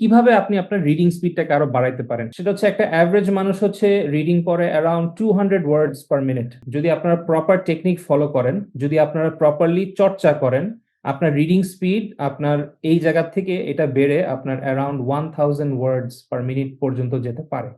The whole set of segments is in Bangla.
কীভাবে আপনি আপনার রিডিং স্পিডটাকে আরও বাড়াইতে পারেন? সেটা হচ্ছে একটা অ্যাভারেজ মানুষ হচ্ছে রিডিং করে around two hundred words per minute যদি আপনারা প্রপার টেকনিক ফলো করেন, যদি আপনারা প্রপারলি চর্চা করেন, আপনার রিডিং স্পিড আপনার এই জায়গা থেকে এটা বেড়ে আপনার around one thousand words per minute পর্যন্ত যেতে পারে।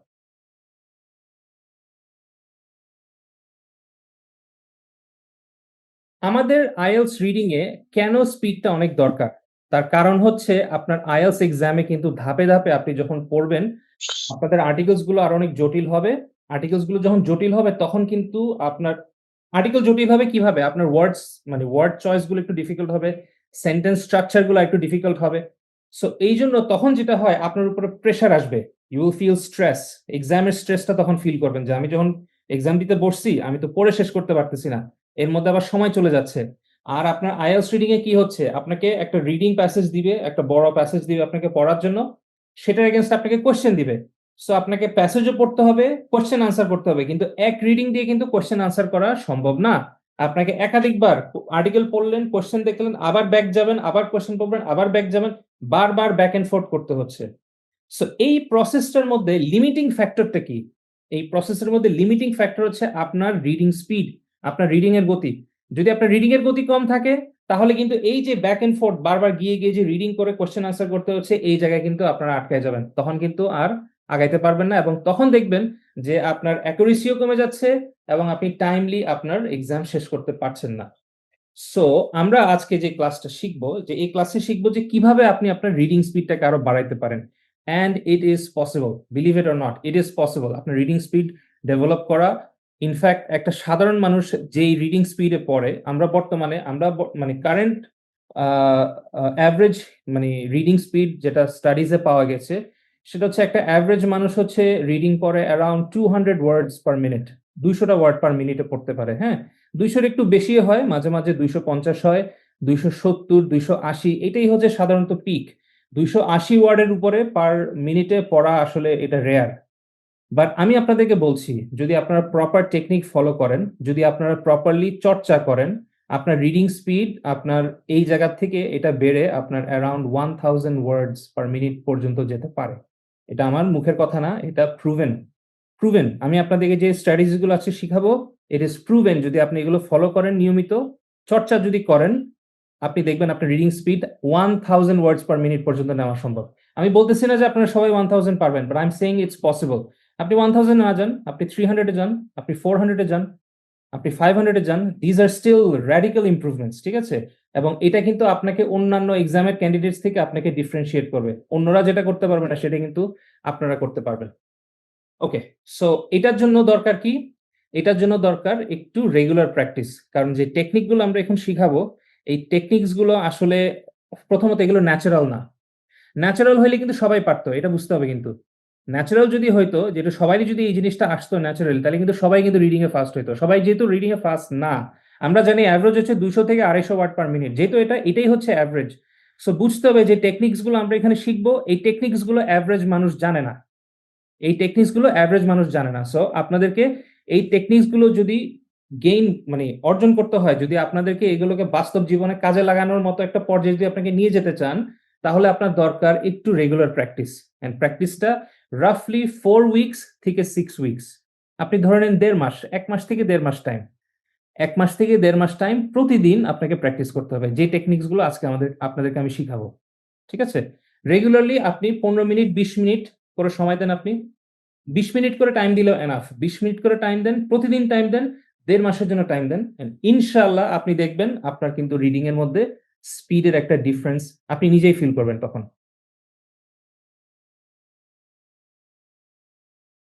আমাদের আইএলস রিডিং এ কেন স্পিডটা অনেক দরকার? তার কারণ হচ্ছে আপনার আইএলস এক্সামে কিন্তু ধাপে ধাপে আপনি যখন পড়বেন, আপনাদের আর্টিকেলসগুলো আরও অনেক জটিল হবে। আর্টিকেলসগুলো যখন জটিল হবে, তখন কিন্তু আপনার আর্টিকেল জটিল হবে কীভাবে? আপনার ওয়ার্ডস মানে ওয়ার্ড চয়েসগুলো একটু ডিফিকাল্ট হবে সেন্টেন্স স্ট্রাকচারগুলো একটু ডিফিকাল্ট হবে। সো এই জন্য তখন যেটা হয়, আপনার উপরে প্রেশার আসবে। ইউ উইল ফিল স্ট্রেস এক্সামের স্ট্রেসটা তখন ফিল করবেন যে, আমি যখন এক্সাম দিতে বসছি, আমি তো পড়ে শেষ করতে পারতেছি না। এর মধ্যে আবার সময় চলে যাচ্ছে। আর আপনার আইএলস রিডিং এ কি হচ্ছে? আপনাকে একটা রিডিং প্যাসেজ দিবে, একটা বড় প্যাসেজ দিবে আপনাকে পড়ার জন্য। সেটার এগেনস্ট আপনাকে কোশ্চেন দিবে। সো আপনাকে প্যাসেজও পড়তে হবে কোশ্চেন আনসার করতে হবে। কিন্তু এক রিডিং দিয়ে কিন্তু কোশ্চেন আনসার করা সম্ভব না। আপনাকে একাধিকবার আর্টিকেল পড়লেন কোশ্চেন দেখলেন, আবার ব্যাক যাবেন, আবার কোশ্চেন পড়বেন, আবার ব্যাক যাবেন, বারবার ব্যাক এন্ড ফোর্থ করতে হচ্ছে। সো এই প্রসেসটার মধ্যে লিমিটিং ফ্যাক্টরটা কি? এই প্রসেসের মধ্যে লিমিটিং ফ্যাক্টর হচ্ছে আপনার রিডিং স্পিড আপনার রিডিং এর গতি। যদি আপনার রিডিং এর গতি কম থাকে, তাহলে কিন্তু এই যে ব্যাক এন্ড ফোর্থ বারবার গিয়ে গিয়ে যে রিডিং করে কোশ্চেন আনসার করতে হচ্ছে, এই জায়গায় কিন্তু আপনারা আটকায় যাবেন। তখন কিন্তু আর আগাইতে পারবেন না এবং তখন দেখবেন যে আপনার অ্যাকুরেসিও কমে যাচ্ছে এবং আপনি টাইমলি আপনার এক্সাম শেষ করতে পারছেন না। সো আমরা আজকে যে ক্লাসটা শিখব, যে এই ক্লাসে শিখব যে কীভাবে আপনি আপনার রিডিং স্পিডটাকে আরও বাড়াইতে পারেন। And it is possible believe it or not it is possible আপনার রিডিং স্পিড ডেভেলপ করা ইনফ্যাক্ট একটা সাধারণ মানুষ যেই রিডিং স্পিডে পড়ে, আমরা বর্তমানে, আমরা মানে কারেন্ট অ্যাভারেজ মানে রিডিং স্পিড যেটা স্টাডিজে পাওয়া গেছে, সেটা হচ্ছে একটা অ্যাভারেজ মানুষ হচ্ছে রিডিং পড়ে around two hundred words per minute দুইশোটা word per মিনিটে পড়তে পারে হ্যাঁ? দুইশোর একটু বেশি হয়, মাঝে মাঝে দুইশো পঞ্চাশ হয়, দুইশো সত্তর, দুইশো আশি, এটাই হচ্ছে সাধারণত পিক দুইশো আশি ওয়ার্ডের উপরে পার মিনিটে পড়া আসলে এটা রেয়ার বাট আমি আপনাদেরকে বলছি, যদি আপনারা প্রপার টেকনিক ফলো করেন, যদি আপনারা প্রপারলি চর্চা করেন, আপনার রিডিং স্পিড আপনার এই জায়গা থেকে এটা বেড়ে আপনার around one thousand words per minute পর্যন্ত যেতে পারে। এটা আমার মুখের কথা না, এটা প্রুভেন প্রুভেন আমি আপনাদেরকে যে স্ট্র্যাটেজিসগুলো আছে শিখাবো ইট ইজ প্রুভেন যদি আপনি এগুলো ফলো করেন নিয়মিত। চর্চা যদি করেন, আপনি দেখবেন আপনার reading speed one thousand words per minute পর্যন্ত নেওয়া সম্ভব। আমি বলতেছি না যে আপনারা সবাই ওয়ান থাউজেন্ড পারবেন but I am saying it's possible আপনি ওয়ান থাউজেন্ড না যান, আপনি থ্রি হান্ড্রেডে যান, আপনি ফোর হান্ড্রেডে যান, আপনি ফাইভ হান্ড্রেডে যান these are still radical improvements ঠিক আছে? এবং এটা কিন্তু আপনাকে অন্যান্য এক্সামের ক্যান্ডিডেটস থেকে আপনাকে ডিফারেন্সিয়েট করবে। অন্যরা যেটা করতে পারবে না, সেটা কিন্তু আপনারা করতে পারবেন। ওকে সো এটার জন্য দরকার কি? এটার জন্য দরকার একটু রেগুলার প্র্যাকটিস কারণ যে টেকনিকগুলো আমরা এখন শিখাবো, এই টেকনিক্সগুলো আসলে প্রথমত এগুলো ন্যাচারাল না। ন্যাচারাল হইলে কিন্তু সবাই পারতো, এটা বুঝতে হবে কিন্তু। ন্যাচারাল যদি হইতো যেটা সবাই যদি এই জিনিসটা আসতো ন্যাচারাল তাহলে কিন্তু সবাই কিন্তু রিডিং এ ফাস্ট হইতো। সবাই যেহেতু রিডিং এ ফাস্ট না, আমরা জানি অ্যাভারেজ হচ্ছে দুশো থেকে আড়াইশো ওয়াট পার মিনিট যেহেতু এটা, এটাই হচ্ছে অ্যাভারেজ সো বুঝতে হবে যে টেকনিক্সগুলো আমরা এখানে শিখব, এই টেকনিক্সগুলো অ্যাভারেজ মানুষ জানে না। এই টেকনিক্সগুলো অ্যাভারেজ মানুষ জানে না। সো আপনাদেরকে এই টেকনিক্সগুলো যদি গেইন মানে অর্জন করতে হয়, যদি আপনাদেরকে এগুলোকে বাস্তব জীবনে কাজে লাগানোর মতো একটা পর্যায়ে যদি আপনাকে নিয়ে যেতে চান তাহলে আপনার দরকার একটু রেগুলার প্র্যাকটিস অ্যান্ড প্র্যাকটিসটা রাফলি ফোর উইকস থেকে সিক্স উইকস আপনি ধরে নেন দেড় মাস, এক মাস থেকে দেড় মাস টাইম এক মাস থেকে দেড় মাস টাইম প্রতিদিন আপনাকে প্র্যাকটিস করতে হবে। যে টেকনিক্সগুলো আজকে আমাদের, আপনাদেরকে আমি শিখাবো। ঠিক আছে? রেগুলারলি আপনি পনেরো মিনিট, বিশ মিনিট করে সময় দেন আপনি। বিশ মিনিট করে টাইম দিলেও এনাফ বিশ মিনিট করে টাইম দেন, প্রতিদিন টাইম দেন, দেড় মাসের জন্য টাইম দেন। ইনশাল্লাহ আপনি দেখবেন আপনার কিন্তু রিডিং এর মধ্যে স্পিডের একটা ডিফারেন্স আপনি নিজেই ফিল করবেন তখন।